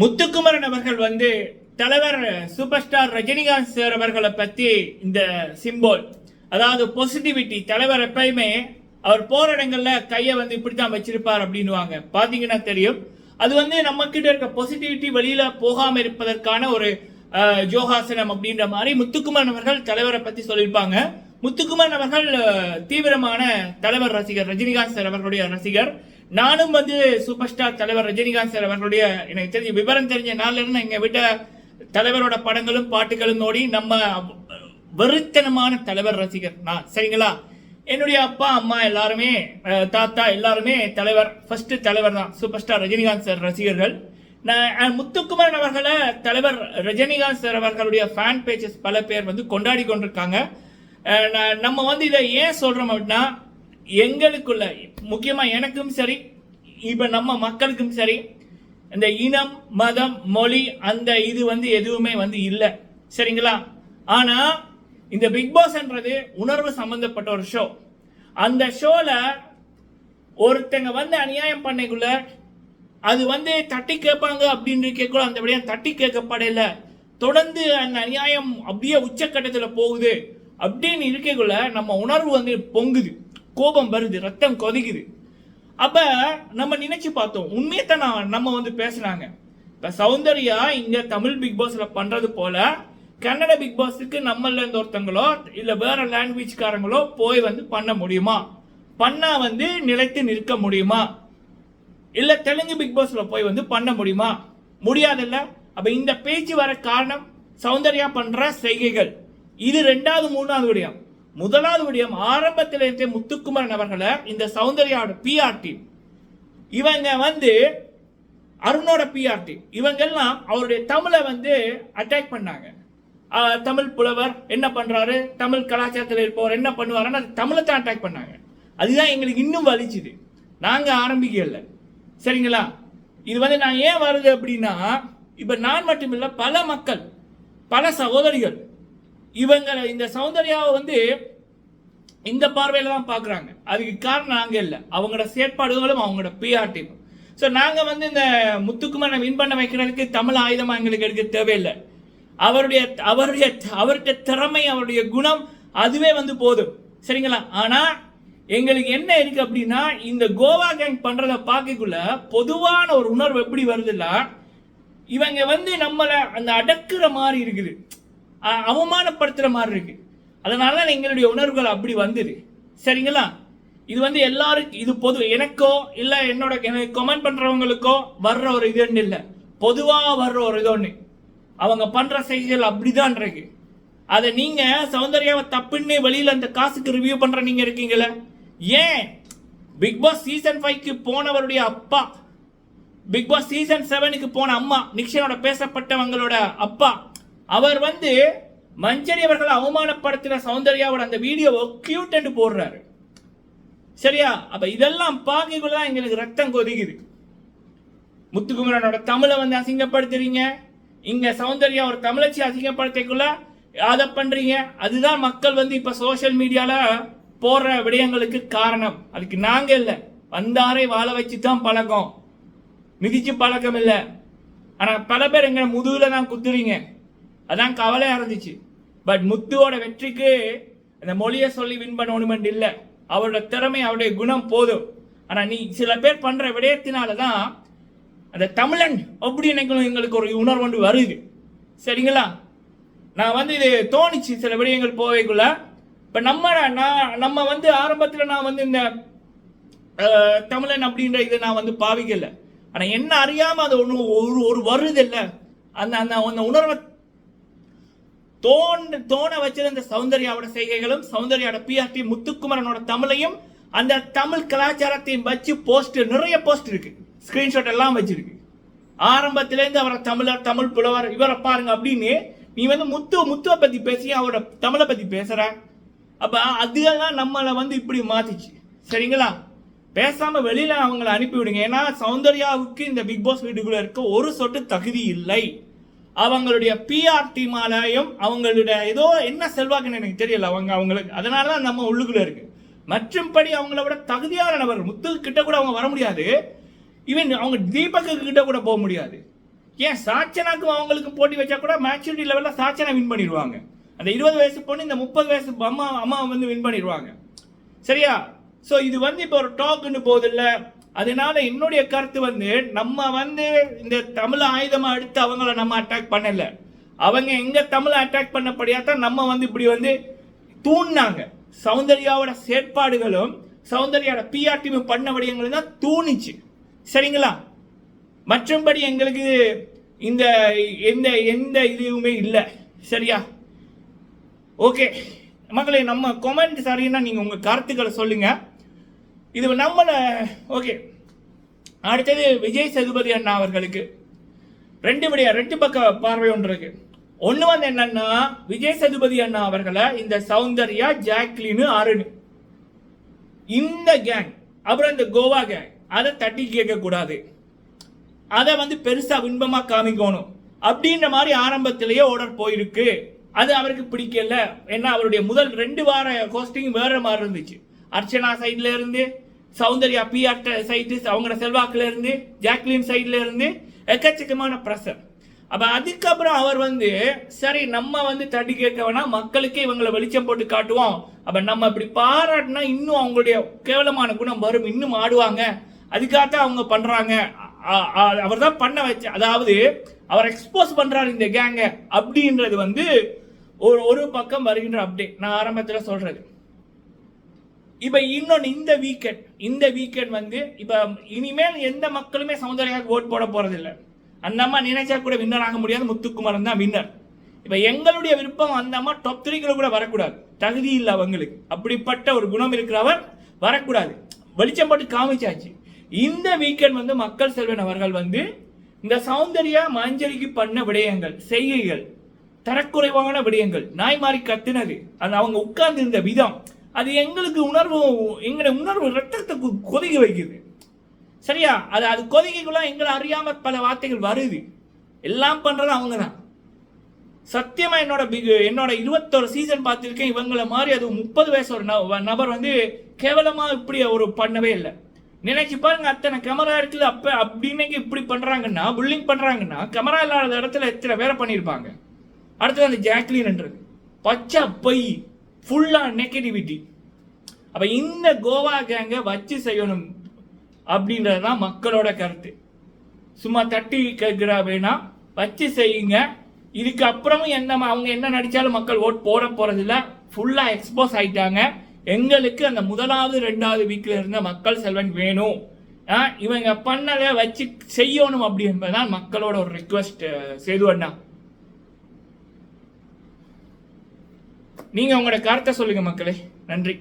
முத்துக்குமரன் அவர்கள் வந்து தலைவர் சூப்பர் ஸ்டார் ரஜினிகாந்த் சார் அவர்களை பத்தி இந்த சிம்போல் அதாவது பாசிட்டிவிட்டி தலைவர் எப்பயுமே அவர் போற இடங்கள்ல கையை வந்து இப்படித்தான் வச்சிருப்பார் அப்படின்னுவாங்க. பாத்தீங்கன்னா தெரியும். அது வந்து நம்ம கிட்ட இருக்க பாசிட்டிவிட்டி வெளியில போகாம இருப்பதற்கான ஒரு ஜோகாசனம் அப்படின்ற மாதிரி முத்துக்குமரன் அவர்கள் தலைவரை பத்தி சொல்லியிருப்பாங்க. முத்துக்குமரன் அவர்கள் தீவிரமான தலைவர் ரசிகர் ரஜினிகாந்த் சார் அவர்களுடைய ரசிகர். நானும் வந்து சூப்பர் ஸ்டார் தலைவர் ரஜினிகாந்த் சார் அவர்களுடைய எனக்கு தெரிஞ்ச விவரம் தெரிஞ்ச நாள்ல இருந்து எங்க வீட்ட தலைவரோட படங்களும் பாட்டுகளும் நோடி நம்ம வெறித்தனமான தலைவர் ரசிகர் நான். சரிங்களா? என்னுடைய அப்பா அம்மா எல்லாருமே தாத்தா எல்லாருமே தலைவர் ஃபர்ஸ்ட் தலைவர் தான் சூப்பர் ஸ்டார் ரஜினிகாந்த் சார் ரசிகர்கள். நான் முத்துக்குமரன் அவர்களை தலைவர் ரஜினிகாந்த் சார் அவர்களுடைய ஃபேன் பேஜஸ் பல பேர் வந்து கொண்டாடி கொண்டிருக்காங்க. நான் நம்ம வந்து இதை ஏன் சொல்றோம் அப்படின்னா எங்களுக்குள்ள முக்கியமா எனக்கும் சரி இப்ப நம்ம மக்களுக்கும் சரி இந்த இனம் மதம் மொழி அந்த இது வந்து எதுவுமே வந்து இல்லை. சரிங்களா? ஆனா இந்த பிக் பாஸ்ன்றது உணர்வு சம்பந்தப்பட்ட ஒரு ஷோ அந்த ஷோல ஒருத்தங்க வந்து அநியாயம் பண்ணக்குள்ள அது வந்து தட்டி கேட்பாங்க அப்படின்னு கேட்கல அந்த விடயம் தட்டி கேட்கப்படல தொடர்ந்து அந்த அநியாயம் அப்படியே உச்சக்கட்டத்தில் போகுது அப்படின்னு இருக்கக்குள்ள நம்ம உணர்வு வந்து பொங்குது. கோபம் வருது ரத்தம் கொதிக்குது. அப்ப நம்ம நினைச்சு பார்த்தோம் உண்மையத்தான் நான் நம்ம வந்து பேசுனாங்க. இப்ப சௌந்தர்யா இங்க தமிழ் பிக் பாஸ்ல பண்றது போல கன்னட பிக் பாஸுக்கு நம்மள இருந்து ஒருத்தங்களோ இல்ல வேற லாங்குவேஜ்காரங்களோ போய் வந்து பண்ண முடியுமா? பண்ணா வந்து நிலைத்து நிற்க முடியுமா? இல்ல தெலுங்கு பிக் பாஸ்ல போய் வந்து பண்ண முடியுமா? முடியாதுல்ல? அப்ப இந்த பேச்சு வர காரணம் சௌந்தர்யா பண்ற செய்கைகள். இது ரெண்டாவது மூணாவது விடயம். முதலாவது விடயம் ஆரம்பத்தில் இருந்தே முத்துக்குமரன் அவர்களை இந்த சௌந்தர்யாவோட பிஆர்டி இவங்க வந்து அருணோட பிஆர்டி இவங்கெல்லாம் அவருடைய தமிழை வந்து அட்டாக் பண்ணாங்க. தமிழ் புலவர் என்ன பண்ணுறாரு தமிழ் கலாச்சாரத்தில் இருப்பவர் என்ன பண்ணுவாருன்னு தமிழை தான் அட்டாக் பண்ணாங்க. அதுதான் எங்களுக்கு இன்னும் வலிச்சுது. நாங்கள் ஆரம்பிக்கல. சரிங்களா? இது வந்து நான் ஏன் வருது அப்படின்னா இப்போ நான் மட்டுமில்ல பல மக்கள் பல சகோதரிகள் இவங்க இந்த சௌந்தர்யாவை வந்து இந்த பார்வையில் தான் பார்க்குறாங்க. அதுக்கு காரணம் நாங்கள் இல்லை. அவங்களோட செயற்பாடுகளும் அவங்களோட பிஆர் ஸோ நாங்கள் வந்து இந்த முத்துக்குமரனை வின் பண்ண வைக்கிறதுக்கு தமிழ் ஆயுதமாக எங்களுக்கு எடுக்க தேவையில்லை. அவருடைய அவருடைய அவருடைய திறமை அவருடைய குணம் அதுவே வந்து போதும். சரிங்களா? ஆனால் எங்களுக்கு என்ன இருக்கு அப்படின்னா இந்த கோவா கேங் பண்றத பார்க்கக்குள்ள பொதுவான ஒரு உணர்வு எப்படி வருதுன்னா இவங்க வந்து நம்மளை அந்த அடக்குற மாதிரி இருக்குது. அவமானப்படுத்துகிற மாதிரி இருக்கு. அதனால தான் எங்களுடைய உணர்வுகள் அப்படி வந்தது. சரிங்களா? இது வந்து எல்லாருக்கும் இது பொது எனக்கோ இல்லை என்னோட கமெண்ட் பண்ணுறவங்களுக்கோ வர்ற ஒரு இது இல்லை. பொதுவாக வர்ற ஒரு இது ஒன்று அவங்க பண்ணுற செய்திகள் அப்படிதான் இருக்கு. அதை நீங்கள் சௌந்தர்யாவை தப்புன்னு வெளியில் அந்த காசுக்கு ரிவ்யூ பண்ணுற நீங்கள் இருக்கீங்களே ஏன்? பிக் பாஸ் சீசன் ஃபைவ்க்கு போனவருடைய அப்பா பிக் பாஸ் சீசன் செவனுக்கு போன அம்மா நிக்ஷனோட பேசப்பட்டவங்களோட அப்பா அவர் வந்து மஞ்சரி அவர்களை அவமானப்படுத்தின சௌந்தர்யாவோட அந்த வீடியோவை கியூட் என்று போடுறாரு. சரியா? அப்ப இதெல்லாம் பார்க்கக்குள்ள தான் எங்களுக்கு ரத்தம் கொதிக்குது. முத்துக்குமரனோட தமிழை வந்து அசிங்கப்படுத்துறீங்க. இங்க சௌந்தர்யா ஒரு தமிழச்சி அசிங்கப்படுத்திக்குள்ள அதை பண்றீங்க. அதுதான் மக்கள் வந்து இப்ப சோஷியல் மீடியால போடுற விடயங்களுக்கு காரணம். அதுக்கு நாங்க இல்லை. வந்தாரை வாழ வச்சு தான் பழக்கம். மிதிச்சு பழக்கம் இல்லை ஆனா பல பேர் எங்க முதுகுல தான் குத்துறீங்க. அதான் கவலையாக இருந்துச்சு. பட் முத்துவோட வெற்றிக்கு அந்த மொழியை சொல்லி வின் பண்ணணுமெண்ட் இல்லை. அவரோட திறமை அவருடைய குணம் போதும். ஆனால் நீ சில பேர் பண்ணுற விடயத்தினால தான் அந்த தமிழன் அப்படி எங்களுக்கு ஒரு உணர்வு வருது. சரிங்களா? நான் வந்து இது தோணுச்சு சில விடயங்கள் போவைக்குள்ள இப்போ நம்ம நான் நம்ம வந்து ஆரம்பத்தில் நான் வந்து இந்த தமிழன் அப்படின்ற இதை நான் வந்து பாவிக்கல. ஆனால் என்ன அறியாமல் அது ஒன்று ஒரு ஒரு வருது இல்லை. அந்த அந்த அந்த உணர்வை தோன் தோண வச்சது அந்த சௌந்தர்யாவோட செய்கைகளும் சௌந்தர்யாவோட பிஆர்டி முத்துக்குமரனோட தமிழையும் அந்த தமிழ் கலாச்சாரத்தையும் வச்சு போஸ்ட் நிறைய போஸ்ட் இருக்கு. ஸ்கிரீன்ஷாட் எல்லாம் வச்சிருக்கு. ஆரம்பத்திலேருந்து அவரை தமிழர் தமிழ் புலவர் இவரை பாருங்க அப்படின்னு நீ வந்து முத்து முத்துவை பத்தி பேசி அவரோட தமிழை பத்தி பேசுற. அப்ப அதுதான் நம்மளை வந்து இப்படி மாத்திச்சு. சரிங்களா? பேசாம வெளியில அவங்களை அனுப்பி விடுங்க ஏன்னா சௌந்தர்யாவுக்கு இந்த பிக் பாஸ் வீட்டுக்குள்ள இருக்க ஒரு சொட்டு தகுதி இல்லை. அவங்களுடைய பிஆர் டீமாலையும் அவங்களுடைய ஏதோ என்ன செல்வாக்குன்னு எனக்கு தெரியல. அவங்க அவங்களுக்கு அதனால தான் நம்ம உள்ளுக்குள்ள இருக்கு. மற்றும்படி அவங்கள விட தகுதியான நபர் முத்து கிட்ட கூட அவங்க வர முடியாது. ஈவன் அவங்க தீபக்கு கிட்ட கூட போக முடியாது. ஏன் சாச்சனாக்கும் அவங்களுக்கும் போட்டி வச்சா கூட மேச்சூரிட்டி லெவலில் சாச்சனா வின் பண்ணிடுவாங்க. அந்த இருபது வயசு பொண்ணு இந்த முப்பது வயசு அம்மா அம்மா வந்து வின் பண்ணிடுவாங்க. சரியா? ஸோ இது வந்து இப்போ ஒரு டாக்குன்னு போதில்ல. அதனால என்னுடைய கருத்து வந்து நம்ம வந்து இந்த தமிழ் ஆயுதமா எடுத்து அவங்கள நம்ம அட்டாக் பண்ணல. அவங்க எங்க தமிழை அட்டாக் பண்ணப்படியா தான் நம்ம வந்து இப்படி வந்து தூண்டினாங்க சௌந்தர்யாவோட செயற்பாடுகளும் சௌந்தர்யாவோட பிஆர்டிமி பண்ண விடயங்களும் தான் தூணிச்சு. சரிங்களா? மற்றபடி எங்களுக்கு இந்த எந்த எந்த இதுவுமே இல்லை. சரியா? ஓகே மக்களே நம்ம கொமெண்ட் சரின்னா நீங்கள் உங்கள் கருத்துக்களை சொல்லுங்கள் இது நம்மளை ஓகே அடுத்தது விஜய் சேதுபதி அண்ணா அவர்களுக்கு. ரெண்டு விடைய ரெண்டு பக்க பார்வை ஒன்று இருக்கு. ஒன்று வந்து என்னன்னா விஜய் சேதுபதி அண்ணா அவர்களை இந்த சௌந்தர்யா ஜாக்லின் அருண் இந்த கேங் அப்புறம் இந்த கோவா கேங் அதை தட்டி கேட்கக்கூடாது அதை வந்து பெருசாக பின்பமா காமிக்கணும். அப்படின்ற மாதிரி ஆரம்பத்திலேயே ஆர்டர் போயிருக்கு. அது அவருக்கு பிடிக்கல. ஏன்னா அவருடைய முதல் ரெண்டு வார ஹோஸ்டிங் வேற மாதிரி இருந்துச்சு. அர்ச்சனா சைட்ல இருந்து சௌந்தர்யா பிஆர் சைடு அவங்களோட செல்வாக்குல இருந்து ஜாக்லின் சைட்ல இருந்து எக்கச்சக்கமான ப்ரெஷர் அப்போ அதுக்கப்புறம் அவர் வந்து சரி நம்ம வந்து தட்டி கேட்க வேணாம் மக்களுக்கே இவங்களை வெளிச்சம் போட்டு காட்டுவோம். அப்போ நம்ம இப்படி பாராட்டினா இன்னும் அவங்களுடைய கேவலமான குணம் வரும் இன்னும் ஆடுவாங்க. அதுக்காகத்தான் அவங்க பண்ணுறாங்க அவர் தான் பண்ண வச்ச அதாவது அவர் எக்ஸ்போஸ் பண்ணுறாரு இந்த கேங்க அப்படின்றது வந்து ஒரு ஒரு பக்கம் வருகின்ற அப்டேட் நான் ஆரம்பத்தில் சொல்கிறது இப்போ இன்னொன்று இந்த வீக்கெண்ட் இந்த வீக்கெண்ட் வந்து இப்போ இனிமேல் எந்த மக்களுமே சமுதாயக்காக ஓட் போட போகிறதில்ல அந்த அம்மா நினைச்சா கூட வின்னர் ஆக முடியாது. முத்துக்குமாரன் தான் வின்னர் இப்போ எங்களுடைய விருப்பம் அந்த அம்மா டாப் த்ரீக்குள்ள கூட வரக்கூடாது. தகுதி இல்லை அவங்களுக்கு. அப்படிப்பட்ட ஒரு குணம் இருக்கிறவர் வரக்கூடாது. வெளிச்சம் போட்டு காமிச்சாச்சு. இந்த வீக்கெண்ட் வந்து மக்கள் செல்வன் அவர்கள் வந்து இந்த சௌந்தர்யா மஞ்சரிக்கு பண்ண விடயங்கள் செய்கைகள் தரக்குறைவான விடயங்கள் நாய் மாறி கத்துனது அது அவங்க உட்கார்ந்து இருந்த விதம் அது எங்களுக்கு உணர்வு எங்களை உணர்வு ரத்தத்தை கொதிக்க வைக்குது. சரியா? அது அது கொதிக்கைக்குள்ள எங்களை அறியாமல் பல வார்த்தைகள் வருது. எல்லாம் பண்ணுறது அவங்க தான் சத்தியமாக என்னோட பிக் என்னோட இருபத்தோரு சீசன் பார்த்துருக்கேன். இவங்களை மாதிரி அது முப்பது வயசு ஒரு நபர் வந்து கேவலமாக இப்படி ஒரு பண்ணவே இல்லை. நினைச்சு பாருங்க அத்தனை கேமரா இருக்குல்ல அப்ப அப்படின்னு இப்படி பண்றாங்கன்னா புல்லிங் பண்றாங்கன்னா கேமரா இல்லாத இடத்துல எத்தனை பேரை பண்ணியிருப்பாங்க? அடுத்தது அந்த ஜாக்லின்ன்றது பச்சை பொய். ஃபுல்லாக நெகட்டிவிட்டி அப்போ இந்த கோவா கேங்கை வச்சு செய்யணும் அப்படின்றது தான் மக்களோட கருத்து. சும்மா தட்டி கேட்கிறா வேணாம் வச்சு செய்யுங்க. இதுக்கு அப்புறமும் என்ன அவங்க என்ன நடித்தாலும் மக்கள் ஓட் போட போகிறதில்ல ஃபுல்லாக எக்ஸ்போஸ் ஆகிட்டாங்க எங்களுக்கு அந்த முதலாவது ரெண்டாவது வீக்கில் இருந்த மக்கள் செல்வன் வேணும். ஆ, இவங்க பண்ணதை வச்சு செய்யணும் அப்படி என்பதுதான் மக்களோட ஒரு ரிக்வஸ்ட் சேது அண்ணா. நீங்க உங்களோட கருத்தை சொல்லுங்க மக்களே. நன்றி.